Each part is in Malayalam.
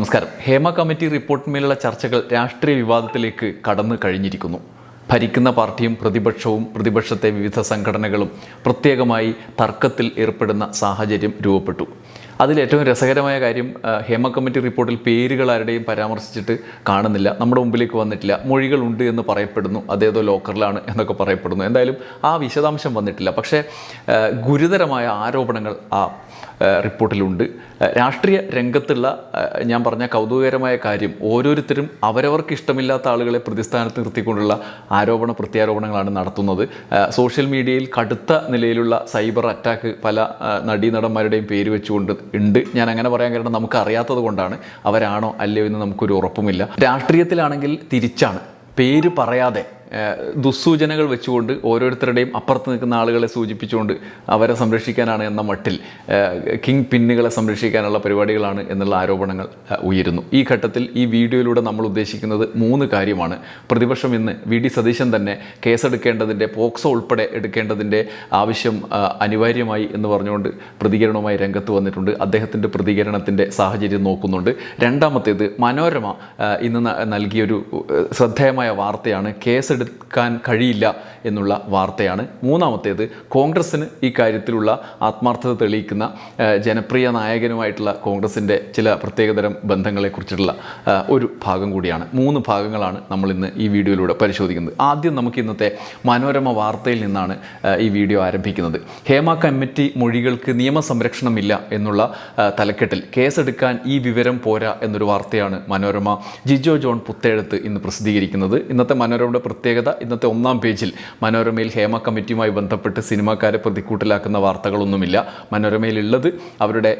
നമസ്കാരം. ഹേമ കമ്മിറ്റി റിപ്പോർട്ടിന്മേലുള്ള ചർച്ചകൾ രാഷ്ട്രീയ വിവാദത്തിലേക്ക് കടന്നു കഴിഞ്ഞിരിക്കുന്നു. ഭരിക്കുന്ന പാർട്ടിയും പ്രതിപക്ഷവും പ്രതിപക്ഷത്തെ വിവിധ സംഘടനകളും പ്രത്യേകമായി തർക്കത്തിൽ ഏർപ്പെടുന്ന സാഹചര്യം രൂപപ്പെട്ടു. അതിൽ ഏറ്റവും രസകരമായ കാര്യം ഹേമ കമ്മിറ്റി റിപ്പോർട്ടിൽ പേരുകൾ ആരുടെയും പരാമർശിച്ചിട്ട് കാണുന്നില്ല. നമ്മുടെ മുമ്പിലേക്ക് വന്നിട്ടില്ല. മൊഴികളുണ്ട് എന്ന് പറയപ്പെടുന്നു. അതേതോ ലോക്കറിലാണ് എന്നൊക്കെ പറയപ്പെടുന്നു. എന്തായാലും ആ വിശദാംശം വന്നിട്ടില്ല. പക്ഷേ ഗുരുതരമായ ആരോപണങ്ങൾ ആ, റിപ്പോർട്ടിലുണ്ട്. രാഷ്ട്രീയ രംഗത്തുള്ള ഞാൻ പറഞ്ഞ കൗതുകകരമായ കാര്യം ഓരോരുത്തരും അവരവർക്ക് ഇഷ്ടമില്ലാത്ത ആളുകളെ പ്രതിസ്ഥാനത്ത് നിർത്തിക്കൊണ്ടുള്ള ആരോപണ പ്രത്യാരോപണങ്ങളാണ് നടത്തുന്നത്. സോഷ്യൽ മീഡിയയിൽ കടുത്ത നിലയിലുള്ള സൈബർ അറ്റാക്ക് പല നടീനടന്മാരുടെയും പേര് വെച്ചുകൊണ്ട് ഉണ്ട്. ഞാൻ അങ്ങനെ പറയാൻ കാരണം നമുക്ക് അറിയാത്തത് കൊണ്ടാണ്. അവരാണോ അല്ലയോ എന്ന് നമുക്കൊരു ഉറപ്പുമില്ല. രാഷ്ട്രീയത്തിലാണെങ്കിൽ തിരിച്ചാണ്. പേര് പറയാതെ ദുസ്സൂചനകൾ വെച്ചുകൊണ്ട് ഓരോരുത്തരുടെയും അപ്പുറത്ത് നിൽക്കുന്ന ആളുകളെ സൂചിപ്പിച്ചുകൊണ്ട് അവരെ സംരക്ഷിക്കാനാണ് എന്ന മട്ടിൽ കിങ് പിന്നുകളെ സംരക്ഷിക്കാനുള്ള പരിപാടികളാണ് എന്നുള്ള ആരോപണങ്ങൾ ഉയരുന്നു. ഈ ഘട്ടത്തിൽ ഈ വീഡിയോയിലൂടെ നമ്മൾ ഉദ്ദേശിക്കുന്നത് മൂന്ന് കാര്യമാണ്. പ്രതിപക്ഷം ഇന്ന് വി ഡി സതീശൻ തന്നെ കേസെടുക്കേണ്ടതിന്റെ പോക്സോ ഉൾപ്പെടെ എടുക്കേണ്ടതിന്റെ ആവശ്യം അനിവാര്യമായി എന്ന് പറഞ്ഞുകൊണ്ട് പ്രതികരണവുമായി രംഗത്ത് വന്നിട്ടുണ്ട്. അദ്ദേഹത്തിന്റെ പ്രതികരണത്തിന്റെ സാഹചര്യം നോക്കുന്നുണ്ട്. രണ്ടാമത്തേത് മനോരമ ഇന്ന് നൽകിയൊരു ശ്രദ്ധേയമായ വാർത്തയാണ് കേസെടുക്കാൻ കഴിയില്ല എന്നുള്ള വാർത്തയാണ്. മൂന്നാമത്തേത് കോൺഗ്രസ്സിന് ഈ കാര്യത്തിലുള്ള ആത്മാർത്ഥത തെളിയിക്കുന്ന ജനപ്രിയ നായകനുമായിട്ടുള്ള കോൺഗ്രസിന്റെ ചില പ്രത്യേകതരം ബന്ധങ്ങളെക്കുറിച്ചുള്ള ഒരു ഭാഗം കൂടിയാണ്. മൂന്ന് ഭാഗങ്ങളാണ് നമ്മൾ ഇന്ന് ഈ വീഡിയോയിലൂടെ പരിശോധിക്കുന്നത്. ആദ്യം നമുക്ക് ഇന്നത്തെ മനോരമ വാർത്തയിൽ നിന്നാണ് ഈ വീഡിയോ ആരംഭിക്കുന്നത്. ഹേമ കമ്മിറ്റി മൊഴികൾക്ക് നിയമസംരക്ഷണമില്ല എന്നുള്ള തലക്കെട്ടിൽ കേസെടുക്കാൻ ഈ വിവരം പോരാ എന്നൊരു വാർത്തയാണ് മനോരമ ജിജോ ജോൺ പുത്തേഴത്ത് ഇന്ന് പ്രസിദ്ധീകരിക്കുന്നത്. ഇന്നത്തെ മനോരമയുടെ പ്രത്യേകത. ഇന്നത്തെ ഒന്നാം പേജിൽ മനോരമയിൽ ഹേമ കമ്മിറ്റിയുമായി ബന്ധപ്പെട്ട് സിനിമാക്കാരെ പ്രതിക്കൂട്ടിലാക്കുന്ന വാർത്തകളൊന്നുമില്ല. മനോരമയിലുള്ളത് അവരുടെ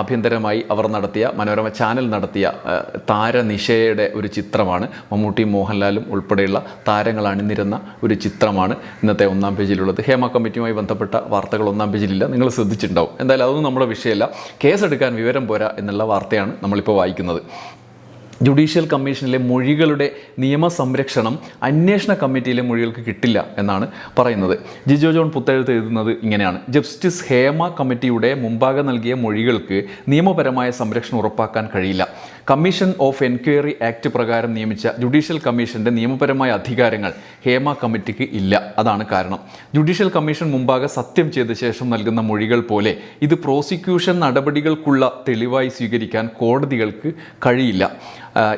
ആഭ്യന്തരമായി അവർ നടത്തിയ മനോരമ ചാനൽ നടത്തിയ താരനിശയുടെ ഒരു ചിത്രമാണ്. മമ്മൂട്ടിയും മോഹൻലാലും ഉൾപ്പെടെയുള്ള താരങ്ങൾ അണിനിരുന്ന ഒരു ചിത്രമാണ് ഇന്നത്തെ ഒന്നാം പേജിലുള്ളത്. ഹേമ കമ്മിറ്റിയുമായി ബന്ധപ്പെട്ട വാർത്തകൾ ഒന്നാം പേജിലില്ല. നിങ്ങൾ ശ്രദ്ധിച്ചിട്ടുണ്ടാവും. എന്തായാലും അതൊന്നും നമ്മുടെ വിഷയമല്ല. കേസെടുക്കാൻ വിവരം പോരാ എന്നുള്ള വാർത്തയാണ് നമ്മളിപ്പോൾ വായിക്കുന്നത്. ജുഡീഷ്യൽ കമ്മീഷനിലെ മൊഴികളുടെ നിയമസംരക്ഷണം അന്വേഷണ കമ്മിറ്റിയിലെ മൊഴികൾക്ക് കിട്ടില്ല എന്നാണ് പറയുന്നത്. ജിജോ ജോൺ പുത്തെഴുത്ത് എഴുതുന്നത് ഇങ്ങനെയാണ്. ജസ്റ്റിസ് ഹേമ കമ്മിറ്റിയുടെ മുമ്പാകെ നൽകിയ മൊഴികൾക്ക് നിയമപരമായ സംരക്ഷണം ഉറപ്പാക്കാൻ കഴിയില്ല. കമ്മീഷൻ ഓഫ് എൻക്വയറി ആക്ട് പ്രകാരം നിയമിച്ച ജുഡീഷ്യൽ കമ്മീഷന്റെ നിയമപരമായ അധികാരങ്ങൾ ഹേമ കമ്മിറ്റിക്ക് ഇല്ല. അതാണ് കാരണം. ജുഡീഷ്യൽ കമ്മീഷൻ മുമ്പാകെ സത്യം ചെയ്ത ശേഷം നൽകുന്ന മൊഴികൾ പോലെ ഇത് പ്രോസിക്യൂഷൻ നടപടികൾക്കുള്ള തെളിവായി സ്വീകരിക്കാൻ കോടതികൾക്ക് കഴിയില്ല.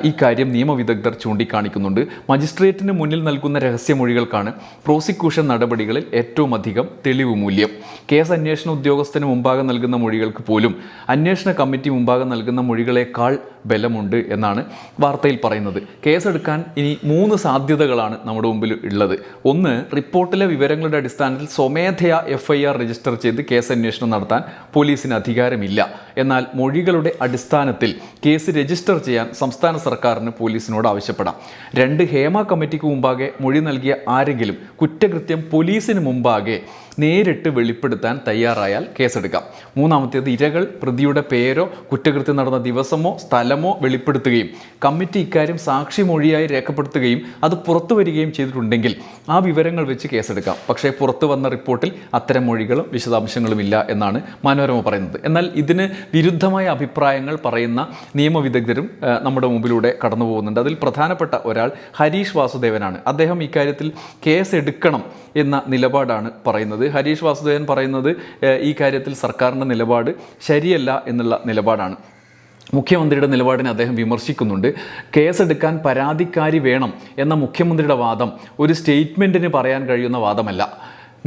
ഈ കാര്യം നിയമവിദഗ്ധർ ചൂണ്ടിക്കാണിക്കുന്നുണ്ട്. മജിസ്ട്രേറ്റിന് മുന്നിൽ നൽകുന്ന രഹസ്യമൊഴികൾക്കാണ് പ്രോസിക്യൂഷൻ നടപടികളിൽ ഏറ്റവും അധികം തെളിവ് മൂല്യം. കേസ് അന്വേഷണ ഉദ്യോഗസ്ഥന് മുമ്പാകെ നൽകുന്ന മൊഴികൾക്ക് പോലും അന്വേഷണ കമ്മിറ്റി മുമ്പാകെ നൽകുന്ന മൊഴികളേക്കാൾ ബലമുണ്ട് എന്നാണ് വാർത്തയിൽ പറയുന്നത്. കേസെടുക്കാൻ ഇനി മൂന്ന് സാധ്യതകളാണ് നമ്മുടെ മുമ്പിൽ ഉള്ളത്. ഒന്ന് റിപ്പോർട്ടിലെ വിവരങ്ങളുടെ അടിസ്ഥാനത്തിൽ സ്വമേധയാ എഫ് രജിസ്റ്റർ ചെയ്ത് കേസ് അന്വേഷണം നടത്താൻ പോലീസിന് അധികാരമില്ല. എന്നാൽ മൊഴികളുടെ അടിസ്ഥാനത്തിൽ കേസ് രജിസ്റ്റർ ചെയ്യാൻ സംസ്ഥാന സർക്കാരിന് പോലീസിനോട് ആവശ്യപ്പെടാം. രണ്ട് ഹേമ കമ്മിറ്റിക്ക് മുമ്പാകെ മൊഴി നൽകിയ ആരെങ്കിലും കുറ്റകൃത്യം പോലീസിന് മുമ്പാകെ നേരിട്ട് വെളിപ്പെടുത്താൻ തയ്യാറായാൽ കേസെടുക്കാം. മൂന്നാമത്തേത് ഇരകൾ പ്രതിയുടെ പേരോ കുറ്റകൃത്യം നടന്ന ദിവസമോ സ്ഥലമോ വെളിപ്പെടുത്തുകയും കമ്മിറ്റി ഇക്കാര്യം സാക്ഷി മൊഴിയായി രേഖപ്പെടുത്തുകയും അത് പുറത്തു വരികയും ചെയ്തിട്ടുണ്ടെങ്കിൽ ആ വിവരങ്ങൾ വെച്ച് കേസെടുക്കാം. പക്ഷേ പുറത്തു വന്ന റിപ്പോർട്ടിൽ അത്തരം മൊഴികളും വിശദാംശങ്ങളും ഇല്ല എന്നാണ് മനോരമ പറയുന്നത്. എന്നാൽ ഇതിന് വിരുദ്ധമായ അഭിപ്രായങ്ങൾ പറയുന്ന നിയമവിദഗ്ധരും നമ്മുടെ മുമ്പിലൂടെ കടന്നു പോകുന്നുണ്ട്. അതിൽ പ്രധാനപ്പെട്ട ഒരാൾ ഹരീഷ് വാസുദേവനാണ്. അദ്ദേഹം ഇക്കാര്യത്തിൽ കേസ് എടുക്കണം എന്ന നിലപാടാണ് പറയുന്നത്. ഹരീഷ് വാസുദേവൻ പറയുന്നത് ഈ കാര്യത്തിൽ സർക്കാരിന്റെ നിലപാട് ശരിയല്ല എന്നുള്ള നിലപാടാണ്. മുഖ്യമന്ത്രിയുടെ നിലപാടിനെ അദ്ദേഹം വിമർശിക്കുന്നുണ്ട്. കേസെടുക്കാൻ പരാതിക്കാരി വേണം എന്ന മുഖ്യമന്ത്രിയുടെ വാദം ഒരു സ്റ്റേറ്റ്മെന്റിന് പറയാൻ കഴിയുന്ന വാദമല്ല.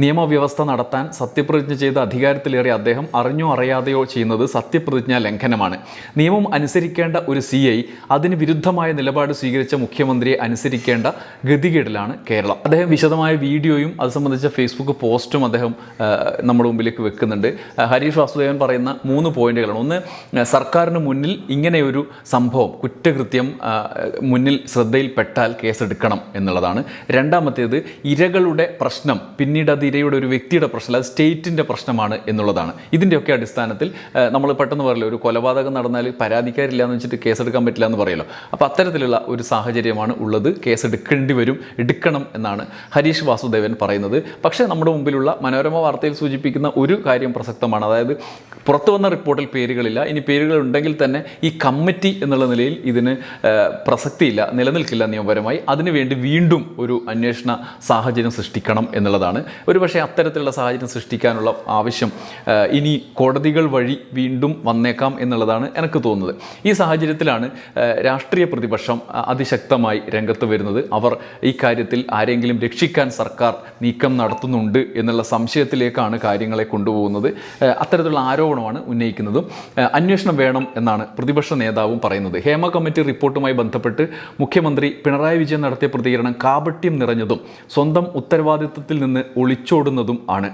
നിയമവ്യവസ്ഥ നടത്താൻ സത്യപ്രതിജ്ഞ ചെയ്ത അധികാരത്തിലേറെ അദ്ദേഹം അറിഞ്ഞോ അറിയാതെയോ ചെയ്യുന്നത് സത്യപ്രതിജ്ഞ ലംഘനമാണ്. നിയമം അനുസരിക്കേണ്ട ഒരു സി ഐ അതിന് വിരുദ്ധമായ നിലപാട് സ്വീകരിച്ച മുഖ്യമന്ത്രിയെ അനുസരിക്കേണ്ട ഗതികേടിലാണ് കേരളം. അദ്ദേഹം വിശദമായ വീഡിയോയും അത് സംബന്ധിച്ച ഫേസ്ബുക്ക് പോസ്റ്റും അദ്ദേഹം നമ്മുടെ മുമ്പിലേക്ക് വെക്കുന്നുണ്ട്. ഹരീഷ് വാസുദേവൻ പറയുന്ന മൂന്ന് പോയിന്റുകളാണ്. ഒന്ന് സർക്കാരിന് മുന്നിൽ ഇങ്ങനെയൊരു സംഭവം കുറ്റകൃത്യം മുന്നിൽ ശ്രദ്ധയിൽപ്പെട്ടാൽ കേസെടുക്കണം എന്നുള്ളതാണ്. രണ്ടാമത്തേത് ഇരകളുടെ പ്രശ്നം പിന്നീട് അത് ഇരയുടെ ഒരു വ്യക്തിയുടെ പ്രശ്നമല്ല അത് സ്റ്റേറ്റിന്റെ പ്രശ്നമാണ് എന്നുള്ളതാണ്. ഇതിന്റെയൊക്കെ അടിസ്ഥാനത്തിൽ നമ്മൾ പെട്ടെന്ന് പറയില്ല ഒരു കൊലപാതകം നടന്നാൽ പരാതിക്കാരില്ല എന്ന് വെച്ചിട്ട് കേസെടുക്കാൻ പറ്റില്ല എന്ന് പറയല്ലോ. അപ്പോൾ അത്തരത്തിലുള്ള ഒരു സാഹചര്യമാണ് ഉള്ളത്. കേസെടുക്കേണ്ടി വരും എടുക്കണം എന്നാണ് ഹരീഷ് വാസുദേവൻ പറയുന്നത്. പക്ഷേ നമ്മുടെ മുമ്പിലുള്ള മനോരമ വാർത്തയിൽ സൂചിപ്പിക്കുന്ന ഒരു കാര്യം പ്രസക്തമാണ്. അതായത് പുറത്തു വന്ന റിപ്പോർട്ടിൽ പേരുകളില്ല. ഇനി പേരുകൾ ഉണ്ടെങ്കിൽ തന്നെ ഈ കമ്മിറ്റി എന്നുള്ള നിലയിൽ ഇതിന് പ്രസക്തിയില്ല നിലനിൽക്കില്ല നിയമപരമായി. അതിനുവേണ്ടി വീണ്ടും ഒരു അന്വേഷണ സാഹചര്യം സൃഷ്ടിക്കണം എന്നുള്ളതാണ്. ഒരുപക്ഷെ അത്തരത്തിലുള്ള സാഹചര്യം സൃഷ്ടിക്കാനുള്ള ആവശ്യം ഇനി കോടതികൾ വഴി വീണ്ടും വന്നേക്കാം എന്നുള്ളതാണ് എനിക്ക് തോന്നുന്നത്. ഈ സാഹചര്യത്തിലാണ് രാഷ്ട്രീയ പ്രതിപക്ഷം അതിശക്തമായി രംഗത്ത് വരുന്നത്. അവർ ഈ കാര്യത്തിൽ ആരെങ്കിലും രക്ഷിക്കാൻ സർക്കാർ നീക്കം നടത്തുന്നുണ്ട് എന്നുള്ള സംശയത്തിലേക്കാണ് കാര്യങ്ങളെ കൊണ്ടുപോകുന്നത്. അത്തരത്തിലുള്ള ആരോപണമാണ് ഉന്നയിക്കുന്നതും. അന്വേഷണം വേണം എന്നാണ് പ്രതിപക്ഷ നേതാവും പറയുന്നത്. ഹേമ കമ്മിറ്റി റിപ്പോർട്ടുമായി ബന്ധപ്പെട്ട് മുഖ്യമന്ത്രി പിണറായി വിജയൻ നടത്തിയ പ്രതികരണം കാപട്യം നിറഞ്ഞതും സ്വന്തം ഉത്തരവാദിത്വത്തിൽ നിന്ന് ഒളിച്ചോടുന്നതും ആണ്.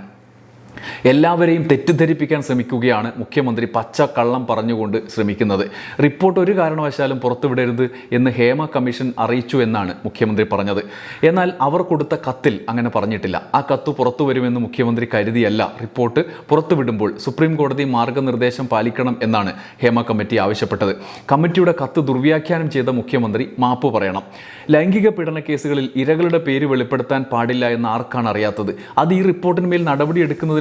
എല്ലാവരെയും തെറ്റിദ്ധരിപ്പിക്കാൻ ശ്രമിക്കുകയാണ് മുഖ്യമന്ത്രി പച്ച കള്ളം പറഞ്ഞുകൊണ്ട് ശ്രമിക്കുന്നത്. റിപ്പോർട്ട് ഒരു കാരണവശാലും പുറത്തുവിടരുത് എന്ന് ഹേമ കമ്മീഷൻ അറിയിച്ചു എന്നാണ് മുഖ്യമന്ത്രി പറഞ്ഞത്. എന്നാൽ അവർ കൊടുത്ത കത്തിൽ അങ്ങനെ പറഞ്ഞിട്ടില്ല. ആ കത്ത് പുറത്തു വരുമെന്ന് മുഖ്യമന്ത്രി കരുതിയല്ല. റിപ്പോർട്ട് പുറത്തുവിടുമ്പോൾ സുപ്രീം കോടതി മാർഗനിർദ്ദേശം പാലിക്കണം എന്നാണ് ഹേമ കമ്മിറ്റി ആവശ്യപ്പെട്ടത്. കമ്മിറ്റിയുടെ കത്ത് ദുർവ്യാഖ്യാനം ചെയ്ത മുഖ്യമന്ത്രി മാപ്പ് പറയണം. ലൈംഗിക പീഡന കേസുകളിൽ ഇരകളുടെ പേര് വെളിപ്പെടുത്താൻ പാടില്ല എന്ന് ആർക്കാണ് അറിയാത്തത്? അത് ഈ റിപ്പോർട്ടിന്മേൽ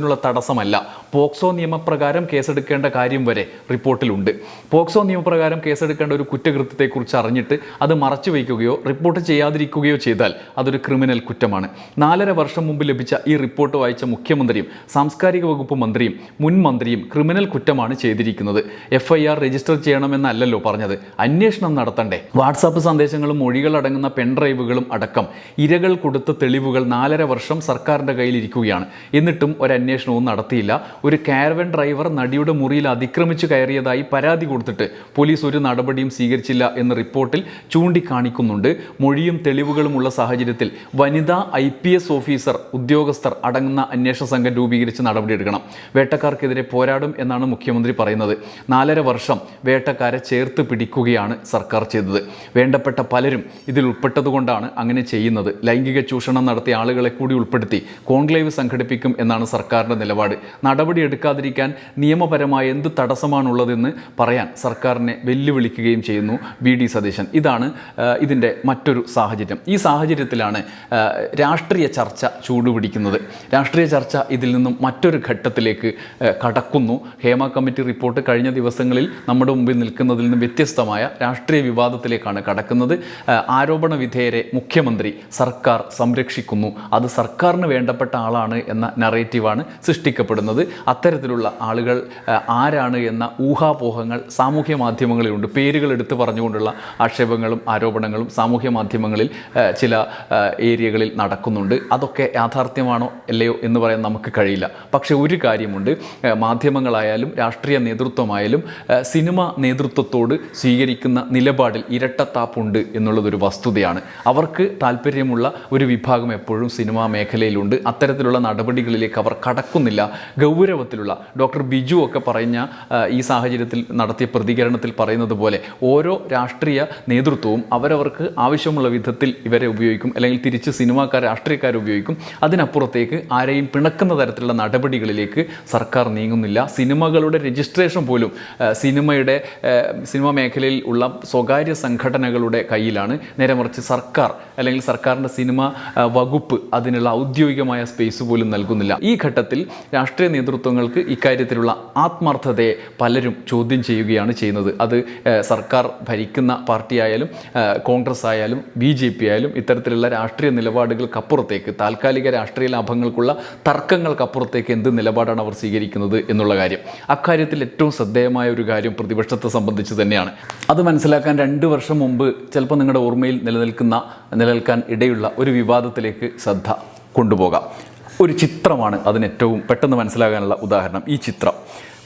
നടപടിയെടുക്കുന്നതിനുള്ള തടസ്സമല്ല. പോക്സോ നിയമപ്രകാരം കേസെടുക്കേണ്ട കാര്യം വരെ റിപ്പോർട്ടിലുണ്ട്. പോക്സോ നിയമപ്രകാരം കേസെടുക്കേണ്ട ഒരു കുറ്റകൃത്യത്തെക്കുറിച്ച് അറിഞ്ഞിട്ട് അത് മറച്ചു വയ്ക്കുകയോ റിപ്പോർട്ട് ചെയ്യാതിരിക്കുകയോ ചെയ്താൽ അതൊരു ക്രിമിനൽ കുറ്റമാണ്. നാലര വർഷം മുമ്പ് ലഭിച്ച ഈ റിപ്പോർട്ട് വായിച്ച മുഖ്യമന്ത്രിയും സാംസ്കാരിക വകുപ്പ് മന്ത്രിയും മുൻ മന്ത്രിയും ക്രിമിനൽ കുറ്റമാണ് ചെയ്തിരിക്കുന്നത്. എഫ് ഐ ആർ രജിസ്റ്റർ ചെയ്യണമെന്നല്ലല്ലോ പറഞ്ഞത്. അന്വേഷണം നടത്തണ്ടേ. വാട്സാപ്പ് സന്ദേശങ്ങളും മൊഴികളടങ്ങുന്ന പെൻഡ്രൈവുകളും അടക്കം ഇരകൾ കൊടുത്ത തെളിവുകൾ നാലര വർഷം സർക്കാരിന്റെ കയ്യിലിരിക്കുകയാണ്. എന്നിട്ടും ഒരു അന്വേഷണവും നടത്തിയില്ല. ഒരു കാരവൻ ഡ്രൈവർ നടിയുടെ മുറിയിൽ അതിക്രമിച്ചു കയറിയതായി പരാതി കൊടുത്തിട്ട് പോലീസ് ഒരു നടപടിയും സ്വീകരിച്ചില്ല എന്ന റിപ്പോർട്ടിൽ ചൂണ്ടിക്കാണിക്കുന്നുണ്ട്. മൊഴിയും തെളിവുകളുമുള്ള സാഹചര്യത്തിൽ വനിതാ ഐ പി എസ് ഓഫീസർ ഉദ്യോഗസ്ഥർ അടങ്ങുന്ന അന്വേഷണ സംഘം രൂപീകരിച്ച് നടപടിയെടുക്കണം. വേട്ടക്കാർക്കെതിരെ പോരാടും എന്നാണ് മുഖ്യമന്ത്രി പറയുന്നത്. നാലര വർഷം വേട്ടക്കാരെ ചേർത്ത് പിടിക്കുകയാണ് സർക്കാർ ചെയ്തത്. വേണ്ടപ്പെട്ട പലരും ഇതിൽ ഉൾപ്പെട്ടതുകൊണ്ടാണ് അങ്ങനെ ചെയ്യുന്നത്. ലൈംഗിക ചൂഷണം നടത്തിയ ആളുകളെ കൂടി ഉൾപ്പെടുത്തി കോൺക്ലേവ് സംഘടിപ്പിക്കും എന്നാണ് സർക്കാരിന്റെ നിലപാട്. നടപടിയെടുക്കാതിരിക്കാൻ നിയമപരമായ എന്ത് തടസ്സമാണുള്ളതെന്ന് പറയാൻ സർക്കാരിനെ വെല്ലുവിളിക്കുകയും ചെയ്യുന്നു വി ഡി സതീശൻ. ഇതാണ് ഇതിന്റെ മറ്റൊരു സാഹചര്യം. ഈ സാഹചര്യത്തിലാണ് രാഷ്ട്രീയ ചർച്ച ചൂടുപിടിക്കുന്നത്. രാഷ്ട്രീയ ചർച്ച ഇതിൽ നിന്നും മറ്റൊരു ഘട്ടത്തിലേക്ക് കടക്കുന്നു. ഹേമ കമ്മിറ്റി റിപ്പോർട്ട് കഴിഞ്ഞ ദിവസങ്ങളിൽ നമ്മുടെ മുമ്പിൽ നിൽക്കുന്നതിൽ നിന്ന് വ്യത്യസ്തമായ രാഷ്ട്രീയ വിവാദത്തിലേക്കാണ് കടക്കുന്നത്. ആരോപണ വിധേയരെ മുഖ്യമന്ത്രി സർക്കാർ സംരക്ഷിക്കുന്നു. അത് സർക്കാരിന് വേണ്ടപ്പെട്ട ആളാണ് എന്ന നറേറ്റീവാണ് സൃഷ്ടിക്കപ്പെടുന്നത്. അത്തരത്തിലുള്ള ആളുകൾ ആരാണ് എന്ന ഊഹാപോഹങ്ങൾ സാമൂഹ്യ മാധ്യമങ്ങളിലുണ്ട്. പേരുകൾ എടുത്ത് പറഞ്ഞുകൊണ്ടുള്ള ആക്ഷേപങ്ങളും ആരോപണങ്ങളും സാമൂഹ്യ മാധ്യമങ്ങളിൽ ചില ഏരിയകളിൽ നടക്കുന്നുണ്ട്. അതൊക്കെ യാഥാർത്ഥ്യമാണോ അല്ലയോ എന്ന് പറയാൻ നമുക്ക് കഴിയില്ല. പക്ഷേ ഒരു കാര്യമുണ്ട്. മാധ്യമങ്ങളായാലും രാഷ്ട്രീയ നേതൃത്വമായാലും സിനിമ നേതൃത്വത്തോട് സ്വീകരിക്കുന്ന നിലപാടിൽ ഇരട്ടത്താപ്പുണ്ട് എന്നുള്ളതൊരു വസ്തുതയാണ്. അവർക്ക് താല്പര്യമുള്ള ഒരു വിഭാഗം എപ്പോഴും സിനിമാ മേഖലയിലുണ്ട്. അത്തരത്തിലുള്ള നടപടികളിലേക്ക് അവർ കടക്കുന്നില്ല ഗൗരവത്തിലുള്ള ഡോക്ടർ ബിജു ഒക്കെ പറഞ്ഞ ഈ സാഹചര്യത്തിൽ നടത്തിയ പ്രതികരണത്തിൽ പറയുന്നത് പോലെ ഓരോ രാഷ്ട്രീയ നേതൃത്വവും അവരവർക്ക് ആവശ്യമുള്ള വിധത്തിൽ ഇവരെ ഉപയോഗിക്കും. അല്ലെങ്കിൽ തിരിച്ച് സിനിമാക്കാർ രാഷ്ട്രീയക്കാർ ഉപയോഗിക്കും. അതിനപ്പുറത്തേക്ക് ആരെയും പിണക്കുന്ന തരത്തിലുള്ള നടപടികളിലേക്ക് സർക്കാർ നീങ്ങുന്നില്ല. സിനിമകളുടെ രജിസ്ട്രേഷൻ പോലും സിനിമയുടെ സിനിമ സിനിമാ മേഖലയിൽ ഉള്ള സ്വകാര്യ സംഘടനകളുടെ കയ്യിലാണ്. നേരെ മറിച്ച് സർക്കാർ അല്ലെങ്കിൽ സർക്കാരിന്റെ സിനിമ വകുപ്പ് അതിനുള്ള ഔദ്യോഗികമായ സ്പേസ് പോലും നൽകുന്നില്ല. ഈ ഘട്ടത്തിൽ രാഷ്ട്രീയ നേതൃത്വങ്ങൾക്ക് ഇക്കാര്യത്തിലുള്ള ആത്മാർത്ഥതയെ പലരും ചോദ്യം ചെയ്യുകയാണ് ചെയ്യുന്നത്. അത് സർക്കാർ ഭരിക്കുന്ന പാർട്ടിയായാലും കോൺഗ്രസ് ആയാലും ബി ജെ പി ആയാലും ഇത്തരത്തിലുള്ള രാഷ്ട്രീയ നിലപാടുകൾക്കപ്പുറത്തേക്ക് താൽക്കാലിക രാഷ്ട്രീയ ലാഭങ്ങൾക്കുള്ള തർക്കങ്ങൾക്കപ്പുറത്തേക്ക് എന്ത് നിലപാടാണ് അവർ സ്വീകരിക്കുന്നത് എന്നുള്ള കാര്യം. അക്കാര്യത്തിൽ ഏറ്റവും ശ്രദ്ധേയമായ ഒരു കാര്യം പ്രതിപക്ഷത്തെ സംബന്ധിച്ച് തന്നെയാണ്. അത് മനസ്സിലാക്കാൻ രണ്ട് വർഷം മുമ്പ് ചിലപ്പോൾ നിങ്ങളുടെ ഓർമ്മയിൽ നിലനിൽക്കുന്ന നിലനിൽക്കാൻ ഇടയുള്ള ഒരു വിവാദത്തിലേക്ക് ശ്രദ്ധ കൊണ്ടുപോകാം. ഒരു ചിത്രമാണ് അതിന് ഏറ്റവും പെട്ടെന്ന് മനസ്സിലാകാനുള്ള ഉദാഹരണം. ഈ ചിത്രം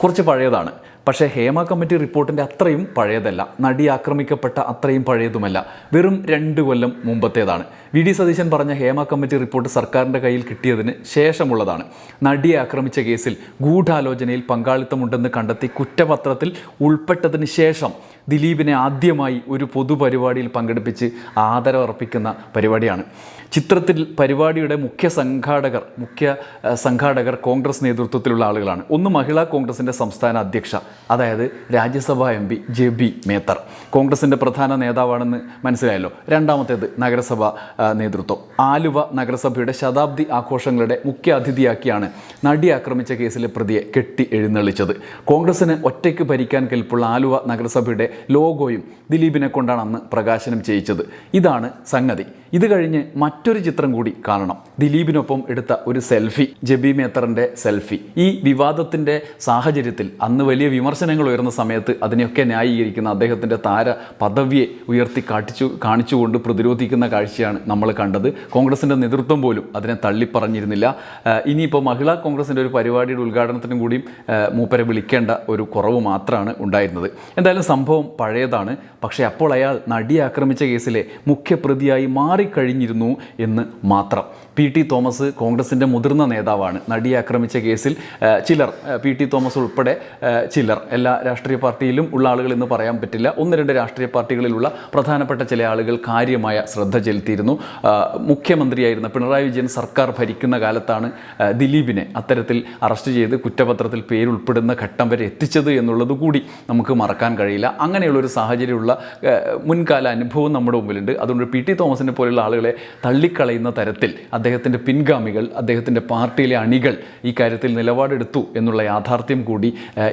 കുറച്ച് പഴയതാണ്. പക്ഷേ ഹേമ കമ്മിറ്റി റിപ്പോർട്ടിന്റെ അത്രയും പഴയതല്ല. നടി ആക്രമിക്കപ്പെട്ട അത്രയും പഴയതുമല്ല. വെറും രണ്ട് കൊല്ലം മുമ്പത്തേതാണ്. വി ഡി സതീശൻ പറഞ്ഞ ഹേമ കമ്മിറ്റി റിപ്പോർട്ട് സർക്കാരിന്റെ കയ്യിൽ കിട്ടിയതിന് ശേഷമുള്ളതാണ്. നടിയെ ആക്രമിച്ച കേസിൽ ഗൂഢാലോചനയിൽ പങ്കാളിത്തമുണ്ടെന്ന് കണ്ടെത്തി കുറ്റപത്രത്തിൽ ഉൾപ്പെട്ടതിന് ശേഷം ദിലീപിനെ ആദ്യമായി ഒരു പൊതുപരിപാടിയിൽ പങ്കെടുപ്പിച്ച് ആദരവർപ്പിക്കുന്ന പരിപാടിയാണ്. ചിത്രത്തിൽ പരിപാടിയുടെ മുഖ്യ സംഘാടകർ മുഖ്യ സംഘാടകർ കോൺഗ്രസ് നേതൃത്വത്തിലുള്ള ആളുകളാണ്. ഒന്ന് മഹിളാ കോൺഗ്രസിന്റെ സംസ്ഥാന അധ്യക്ഷ അതായത് Rajya Sabha M P J B Mather. കോൺഗ്രസിന്റെ പ്രധാന നേതാവാണെന്ന് മനസ്സിലായല്ലോ. രണ്ടാമത്തേത് നഗരസഭ നേതൃത്വം. ആലുവ നഗരസഭയുടെ ശതാബ്ദി ആഘോഷങ്ങളുടെ മുഖ്യ അതിഥിയാക്കിയാണ് നടി ആക്രമിച്ച കേസിലെ പ്രതിയെ കെട്ടി എഴുന്നള്ളിച്ചത്. കോൺഗ്രസിന് ഒറ്റയ്ക്ക് ഭരിക്കാൻ കെൽപ്പുള്ള ആലുവ നഗരസഭയുടെ ലോഗോയും ദിലീപിനെ കൊണ്ടാണ് അന്ന് പ്രകാശനം ചെയ്യിച്ചത്. ഇതാണ് സംഗതി. ഇത് കഴിഞ്ഞ് മറ്റൊരു ചിത്രം കൂടി കാണണം. ദിലീപിനൊപ്പം എടുത്ത ഒരു സെൽഫി ജബി മേത്തറിന്റെ സെൽഫി. ഈ വിവാദത്തിന്റെ സാഹചര്യത്തിൽ അന്ന് വലിയ വിമർശനങ്ങൾ ഉയർന്ന സമയത്ത് അതിനെയൊക്കെ ന്യായീകരിക്കുന്ന അദ്ദേഹത്തിന്റെ താര പദവിയെ ഉയർത്തി കാട്ടിച്ചു കാണിച്ചുകൊണ്ട് പ്രതിരോധിക്കുന്ന കാഴ്ചയാണ് നമ്മൾ കണ്ടത്. കോൺഗ്രസിന്റെ നേതൃത്വം പോലും അതിനെ തള്ളിപ്പറഞ്ഞിരുന്നില്ല. ഇനിയിപ്പോൾ മഹിളാ കോൺഗ്രസിന്റെ ഒരു പരിപാടിയുടെ ഉദ്ഘാടനത്തിനും കൂടിയും മൂപ്പരെ വിളിക്കേണ്ട ഒരു കുറവ് മാത്രമാണ് ഉണ്ടായിരുന്നത്. എന്തായാലും സംഭവം പഴയതാണ്. പക്ഷേ അപ്പോൾ അയാൾ നടിയെ ആക്രമിച്ച കേസിലെ മുഖ്യപ്രതിയായി മാറിക്കഴിഞ്ഞിരുന്നു എന്ന് മാത്രം. പി ടി തോമസ് കോൺഗ്രസിന്റെ മുതിർന്ന നേതാവാണ്. നടിയെ ആക്രമിച്ച കേസിൽ ചിലർ പി ടി തോമസ് ഉൾപ്പെടെ ചിലർ എല്ലാ രാഷ്ട്രീയ പാർട്ടിയിലും ഉള്ള ആളുകൾ എന്ന് പറയാൻ പറ്റില്ല. ഒന്ന് രണ്ട് രാഷ്ട്രീയ പാർട്ടികളിലുള്ള പ്രധാനപ്പെട്ട ചില ആളുകൾ കാര്യമായ ശ്രദ്ധ ചെലുത്തിയിരുന്നു. മുഖ്യമന്ത്രിയായിരുന്ന പിണറായി വിജയൻ സർക്കാർ ഭരിക്കുന്ന കാലത്താണ് ദിലീപിനെ അത്തരത്തിൽ അറസ്റ്റ് ചെയ്ത് കുറ്റപത്രത്തിൽ പേരുൾപ്പെടുന്ന ഘട്ടം വരെ എത്തിച്ചത് എന്നുള്ളത് കൂടി നമുക്ക് മറക്കാൻ കഴിയില്ല. അങ്ങനെയുള്ളൊരു സാഹചര്യമുള്ള മുൻകാല അനുഭവം നമ്മുടെ മുമ്പിലുണ്ട്. അതുകൊണ്ട് പി ടി തോമസിനെ പോലെയുള്ള ആളുകളെ തള്ളിക്കളയുന്ന തരത്തിൽ അദ്ദേഹത്തിന്റെ പിൻഗാമികൾ അദ്ദേഹത്തിന്റെ പാർട്ടിയിലെ അണികൾ ഈ കാര്യത്തിൽ നിലപാടെടുത്തു എന്നുള്ള യാഥാർത്ഥ്യം കൂടി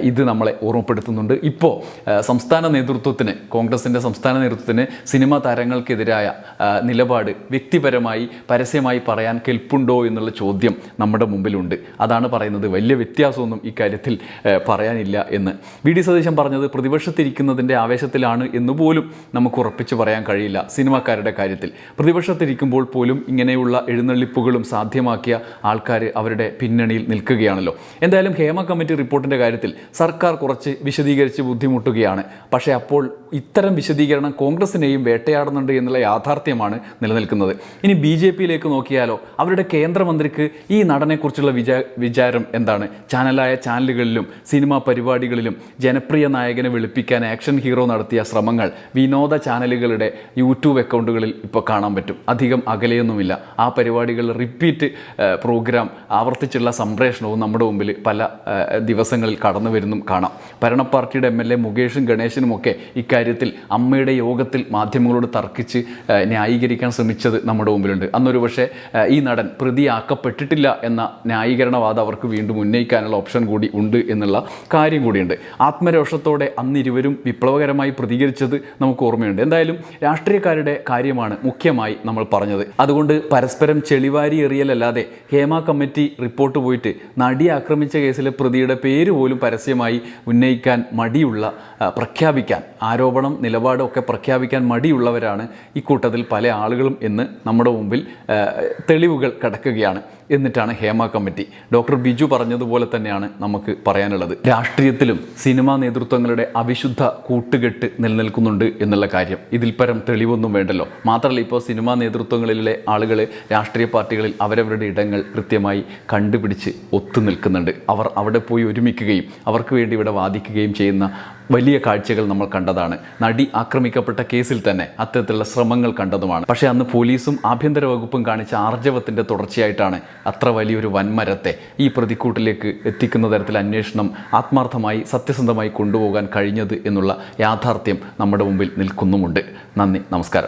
ഇത് നമ്മളെ ഓർമ്മപ്പെടുത്തുന്നുണ്ട്. ഇപ്പോൾ സംസ്ഥാന നേതൃത്വത്തിന് കോൺഗ്രസിന്റെ സംസ്ഥാന നേതൃത്വത്തിന് സിനിമാ താരങ്ങൾക്കെതിരായ നിലപാട് വ്യക്തിപരമായി പരസ്യമായി പറയാൻ കെൽപ്പുണ്ടോ എന്നുള്ള ചോദ്യം നമ്മുടെ മുമ്പിലുണ്ട്. അതാണ് പറയുന്നത്. വലിയ വ്യത്യാസമൊന്നും ഇക്കാര്യത്തിൽ പറയാനില്ല എന്ന്. വി. ഡി. സതീശൻ പറഞ്ഞത് പ്രതിപക്ഷത്തിരിക്കുന്നതിന്റെ ആവേശത്തിലാണ് എന്ന് പോലും നമുക്ക് ഉറപ്പിച്ച് പറയാൻ കഴിയില്ല സിനിമാക്കാരുടെ കാര്യത്തിൽ. പ്രതിപക്ഷത്തിരിക്കുമ്പോൾ പോലും ഇങ്ങനെയുള്ള എഴുന്നള്ളിപ്പുകളും സാധ്യമാക്കിയ ആൾക്കാർ അവരുടെ പിന്നണിയിൽ നിൽക്കുകയാണല്ലോ. എന്തായാലും ഹേമ കമ്മിറ്റി റിപ്പോർട്ടിന്റെ കാര്യത്തിൽ സർക്കാർ കുറച്ച് വിശദീകരിച്ച് ബുദ്ധിമുട്ടുകയാണ്. പക്ഷേ അപ്പോൾ ഇത്തരം വിശദീകരണം കോൺഗ്രസിനെയും വേട്ടയാടുന്നുണ്ട് എന്നുള്ള യാഥാർത്ഥ്യമാണ് നിലനിൽക്കുന്നത്. ഇനി ബി ജെ പിയിലേക്ക് നോക്കിയാലോ അവരുടെ കേന്ദ്രമന്ത്രിക്ക് ഈ നടനെക്കുറിച്ചുള്ള വിചാ വിചാരം എന്താണ്? ചാനലായ ചാനലുകളിലും സിനിമാ പരിപാടികളിലും ജനപ്രിയ നായകനെ വെളുപ്പിക്കാൻ ആക്ഷൻ ഹീറോ നടത്തിയ ശ്രമങ്ങൾ വിനോദ ചാനലുകളുടെ യൂട്യൂബ് അക്കൗണ്ടുകളിൽ ഇപ്പോൾ കാണാൻ പറ്റും. അധികം അകലെയൊന്നുമില്ല. ആ പരിപാടികൾ റിപ്പീറ്റ് പ്രോഗ്രാം ആവർത്തിച്ചുള്ള സംപ്രേഷണവും നമ്മുടെ മുമ്പിൽ പല ദിവസങ്ങളിൽ കടന്നു വരുന്നും കാണാം. ഭരണ പാർട്ടിയുടെ എം എൽ എ മുകേഷും ഗണേശനുമൊക്കെ ഇക്കാര്യത്തിൽ അമ്മയുടെ യോഗത്തിൽ മാധ്യമങ്ങളോട് തർക്കിച്ച് ന്യായീകരിക്കാൻ ശ്രമിച്ചത് നമ്മുടെ മുമ്പിലുണ്ട്. അന്നൊരു പക്ഷേ ഈ നടൻ പ്രതിയാക്കപ്പെട്ടിട്ടില്ല എന്ന ന്യായീകരണവാദം അവർക്ക് വീണ്ടും ഉന്നയിക്കാനുള്ള ഓപ്ഷൻ കൂടി ഉണ്ട് എന്നുള്ള കാര്യം കൂടിയുണ്ട്. ആത്മരോഷത്തോടെ അന്ന് ഇരുവരും വിപ്ലവകരമായി പ്രതികരിച്ചത് നമുക്ക് ഓർമ്മയുണ്ട്. എന്തായാലും രാഷ്ട്രീയക്കാരുടെ കാര്യമാണ് മുഖ്യമായി നമ്മൾ പറഞ്ഞത്. അതുകൊണ്ട് പരസ്പരം ചെളിവാരി എറിയലല്ലാതെ ഹേമ കമ്മിറ്റി റിപ്പോർട്ട് പോയിട്ട് നടി ആക്രമിച്ച കേസിലെ പ്രതിയുടെ പേര് പോലും പരസ്യമായി ഉന്നയിക്കാൻ മടിയുള്ള പ്രഖ്യാപിക്കാൻ ആരോപണം നിലപാടൊക്കെ പ്രഖ്യാപിക്കാൻ മടിയുള്ളവരാണ് ഇക്കൂട്ടത്തിൽ പല ആളുകളും എന്ന് നമ്മുടെ മുമ്പിൽ തെളിവുകൾ കിടക്കുകയാണ്. എന്നിട്ടാണ് ഹേമ കമ്മിറ്റി. ഡോക്ടർ ബിജു പറഞ്ഞതുപോലെ തന്നെയാണ് നമുക്ക് പറയാനുള്ളത്. രാഷ്ട്രീയത്തിലും സിനിമാ നേതൃത്വങ്ങളുടെ അവിശുദ്ധ കൂട്ടുകെട്ട് നിലനിൽക്കുന്നുണ്ട് എന്നുള്ള കാര്യം. ഇതിൽ പരം തെളിവൊന്നും വേണ്ടല്ലോ. മാത്രമല്ല ഇപ്പോൾ സിനിമാ നേതൃത്വങ്ങളിലെ ആളുകൾ രാഷ്ട്രീയ പാർട്ടികളിൽ അവരവരുടെ ഇടങ്ങൾ കൃത്യമായി കണ്ടുപിടിച്ച് ഒത്തു നിൽക്കുന്നുണ്ട് അവർ അവിടെ പോയി ഒരുമിക്കുകയും അവർക്ക് വേണ്ടി ഇവിടെ വാദിക്കുകയും ചെയ്യുന്ന വലിയ കാഴ്ചകൾ നമ്മൾ കണ്ടതാണ്. നടി ആക്രമിക്കപ്പെട്ട കേസിൽ തന്നെ അത്തരത്തിലുള്ള ശ്രമങ്ങൾ കണ്ടതുമാണ്. പക്ഷേ അന്ന് പോലീസും ആഭ്യന്തര വകുപ്പും കാണിച്ച ആർജവത്തിന്റെ തുടർച്ചയായിട്ടാണ് അത്ര വലിയൊരു വൻമരത്തെ ഈ പ്രതിക്കൂട്ടിലേക്ക് എത്തിക്കുന്ന തരത്തിൽ അന്വേഷണം ആത്മാർത്ഥമായി സത്യസന്ധമായി കൊണ്ടുപോകാൻ കഴിഞ്ഞത് എന്നുള്ള യാഥാർത്ഥ്യം നമ്മുടെ മുമ്പിൽ നിൽക്കുന്നുമുണ്ട്. നന്ദി നമസ്കാരം.